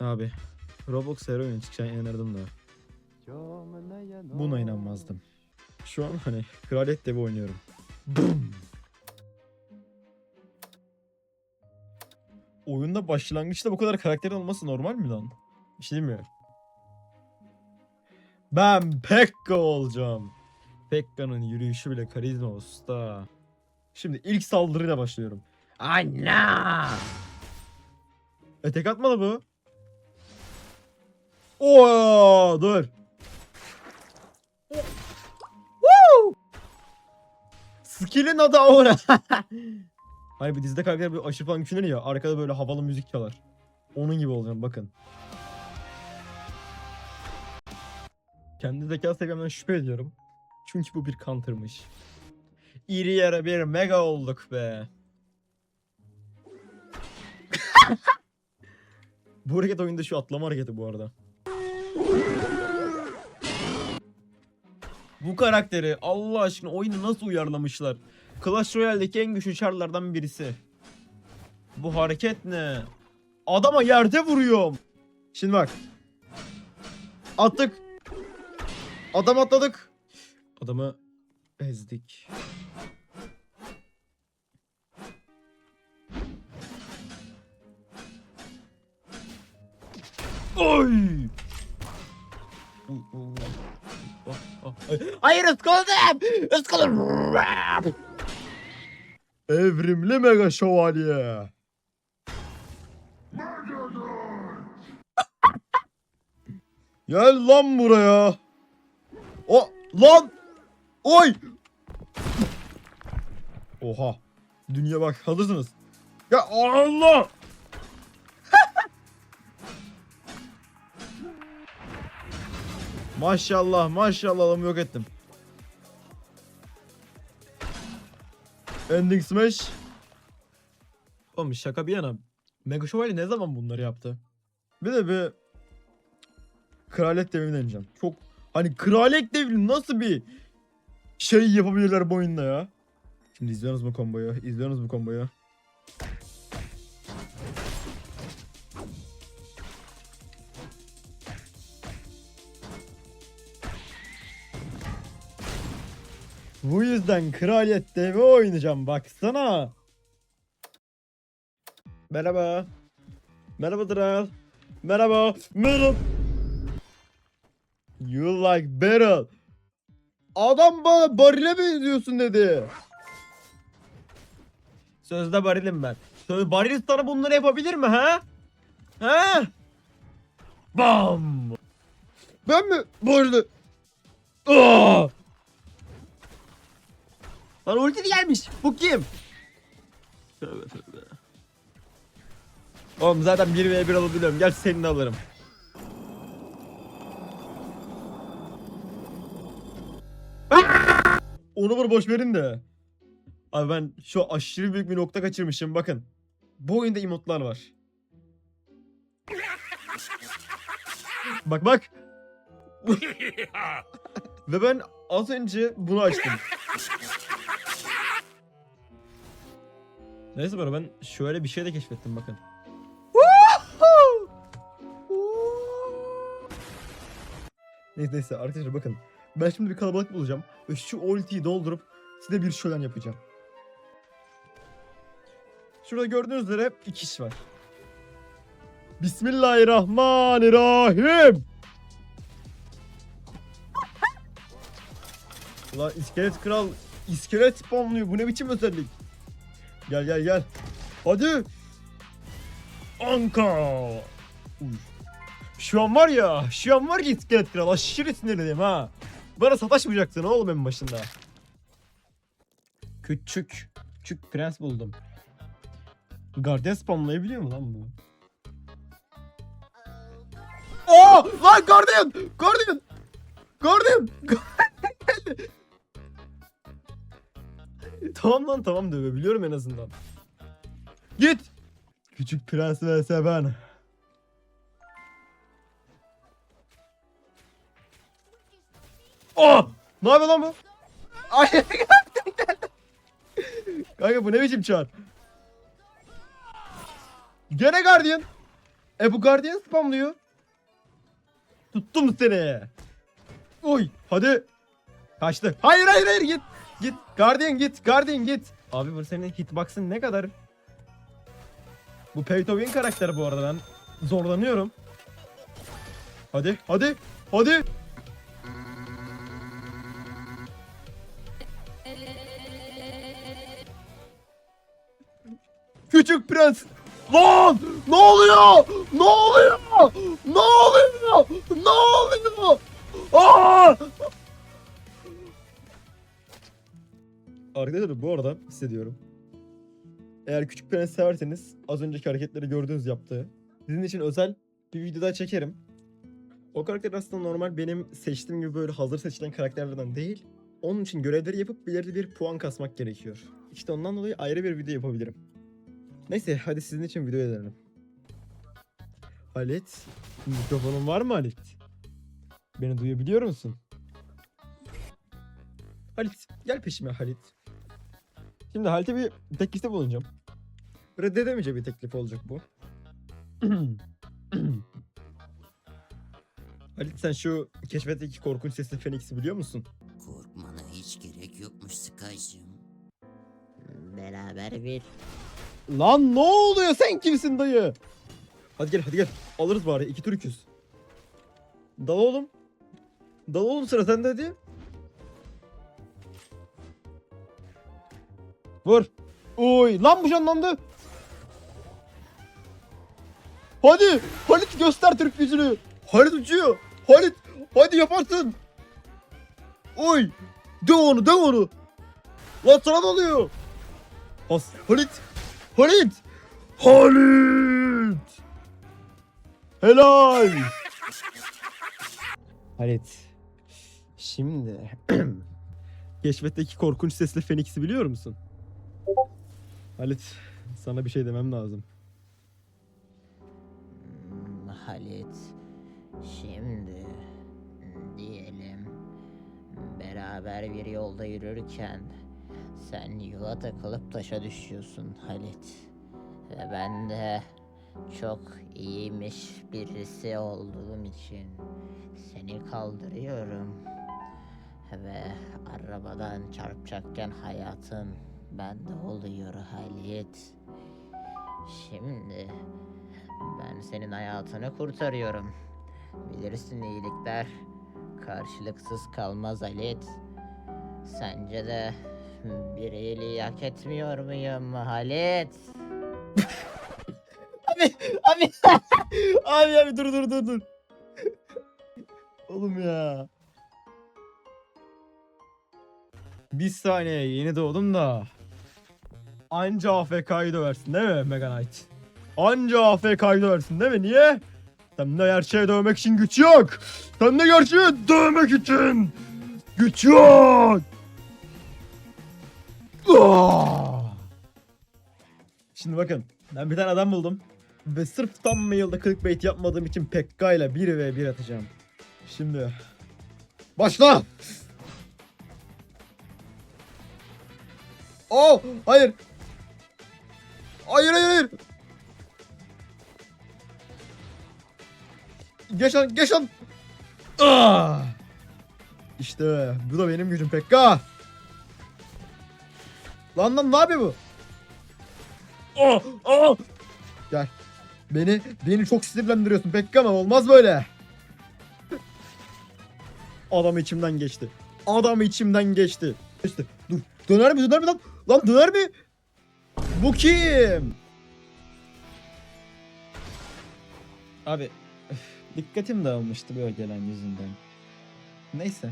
Abi Roblox her oyun çıkacağını inanırdım da. Buna inanmazdım. Şu an hani kraliyet devi oynuyorum. Bum. Oyunda başlangıçta bu kadar karakterin olması normal mi lan? Bir şey mi? Ben Pekka olacağım. Pekka'nın yürüyüşü bile karizma usta. Şimdi ilk saldırıyla başlıyorum. Anna! E tek atmadı bu. Oo, dur. Woo! Skill'in adı Aura. hani bir dizide karakter bir aşırı falan güçlenir ya arkada böyle havalı müzik çalar. Onun gibi olacağım bakın. Kendi zeka seviyemden şüphe ediyorum. Çünkü bu bir counter'mış. İri yere bir mega olduk be. bu hareket oyunda şu atlama hareketi bu arada. Bu karakteri Allah aşkına oyunu nasıl uyarlamışlar? Clash Royale'deki en güçlü çarlardan birisi. Bu hareket ne? Adama yerde vuruyorum. Şimdi bak. Attık. Adam atladık. Adamı ezdik. Oy! Uy, uy, uy. Ah, ah, ay. Hayır ıskaladım! Iskaladım! Evrimli mega şövalye. Gel lan buraya. O lan. Oy. Oha. Dünya bak hazırsınız. Ya Allah. Maşallah maşallah adamı yok ettim. Ending smash. Oğlum şaka bir yana. Mega Şövalye ne zaman bunları yaptı? Bir de bir Kraliyet devrini deneyeceğim. Çok hani kraliyet devri nasıl bir şey yapabilirler bu oyunda ya? Şimdi izliyorsunuz mu komboyu? İzliyorsunuz mu komboyu? Bu yüzden kraliyet devi oynayacağım baksana. Merhaba. Merhaba Dral. Merhaba. Merhaba. You like battle. Adam bana barile benziyorsun dedi. Sözde barilim ben. Söz baril sana bunları yapabilir mi ha? Ha? Bam. Ben mi barili? Aa! Lan ulti gelmiş. Bu kim? Tövbe tövbe. Oğlum zaten 1v1 alabiliyorum. Gel senin alırım. Onu bunu boş verin de. Abi ben şu aşırı büyük bir nokta kaçırmışım bakın. Bu oyunda emotlar var. bak bak. Ve ben az önce bunu açtım. Neyse bana ben şöyle bir şey de keşfettim bakın. neyse neyse arkadaşlar bakın. Ben şimdi bir kalabalık bulacağım ve şu ultiyi doldurup size bir şölen yapacağım. Şurada gördüğünüz üzere iki kişi var. Bismillahirrahmanirrahim. Ulan iskelet kral iskelet spamlıyor. Bu ne biçim özellik? Gel gel gel. Hadi. Anka. Şu an var ya, şu an var ya iskelet kral aşırı sinirliyim ha. Bana sataşmayacaksın oğlum en başında. Küçük, küçük prens buldum. Guardian spamlayabiliyor mu lan bu? Aa! Lan Guardian! Guardian! Guardian! Geldi. tamam lan tamam dövebiliyorum en azından. Git! Küçük prens vs ben. Oh! Ne yapıyor lan bu? Ay. Kanka bu ne biçim çağır? Gene Guardian. E bu gardiyan spamlıyor. Tuttum seni. Oy hadi. Kaçtı. Hayır hayır hayır git. Git. Guardian git. Guardian git. Abi bu senin hitbox'ın ne kadar? Bu pay to win karakteri bu arada ben zorlanıyorum. Hadi hadi hadi. Küçük prens. Lan! Ne oluyor? Ne oluyor? Ne oluyor? Ne oluyor? Aa! Arkadaşlar bu arada hissediyorum. Eğer Küçük Prens severseniz az önceki hareketleri gördüğünüz yaptığı sizin için özel bir video daha çekerim. O karakter aslında normal benim seçtiğim gibi böyle hazır seçilen karakterlerden değil. Onun için görevleri yapıp belirli bir puan kasmak gerekiyor. İşte ondan dolayı ayrı bir video yapabilirim. Neyse hadi sizin için video edelim. Halit. Mikrofonun var mı Halit? Beni duyabiliyor musun? Halit gel peşime Halit. Şimdi Halit'e bir teklifte bulunacağım. Reddedemeyeceği bir teklif olacak bu. Halit sen şu keşfetteki korkunç sesli Phoenix'i biliyor musun? Korkmana hiç gerek yokmuş Sky'cığım. Beraber bir Lan ne oluyor sen kimsin dayı? Hadi gel hadi gel. Alırız bari iki tur iküz. Dal oğlum. Dal oğlum sıra sende hadi. Vur. Oy lan bu canlandı. Hadi Halit göster Türk yüzünü. Halit uçuyor. Halit hadi yaparsın. Oy. Döv onu döv onu. Lan sana ne oluyor? Has Halit. Halit. Halit. Helal. Halit. Şimdi Keşfetteki korkunç sesli Phoenix'i biliyor musun? Halit, sana bir şey demem lazım. Hmm, Halit. Şimdi diyelim beraber bir yolda yürürken sen yola takılıp taşa düşüyorsun Halit. Ve ben de çok iyiymiş birisi olduğum için seni kaldırıyorum. Ve arabadan çarpacakken hayatın bende oluyor Halit. Şimdi ben senin hayatını kurtarıyorum. Bilirsin iyilikler karşılıksız kalmaz Halit. Sence de bir iyiliği hak etmiyor muyum Halit? Abi, abi, abi, abi dur dur dur dur. Oğlum ya. Bir saniye yeni doğdum da. Anca AFK'yı döversin değil mi Mega Knight? Anca AFK'yı döversin değil mi? Niye? Sende gerçeği dövmek için güç yok. Sende gerçeği dövmek için güç yok. Ah! Şimdi bakın ben bir tane adam buldum. Ve sırf tam mailde clickbait yapmadığım için Pekka ile 1 ve 1 atacağım. Şimdi başla. Oh hayır. Hayır hayır hayır. Geç lan geç lan. Ah! İşte bu da benim gücüm Pekka. Lan lan ne yapıyor bu? Oh, oh. Gel. Beni beni çok sinirlendiriyorsun Pekka ama olmaz böyle. Adam içimden geçti. Adam içimden geçti. İşte dur. Döner mi döner mi lan? Lan döner mi? Bu kim? Abi öf, dikkatim dağılmıştı böyle gelen yüzünden. Neyse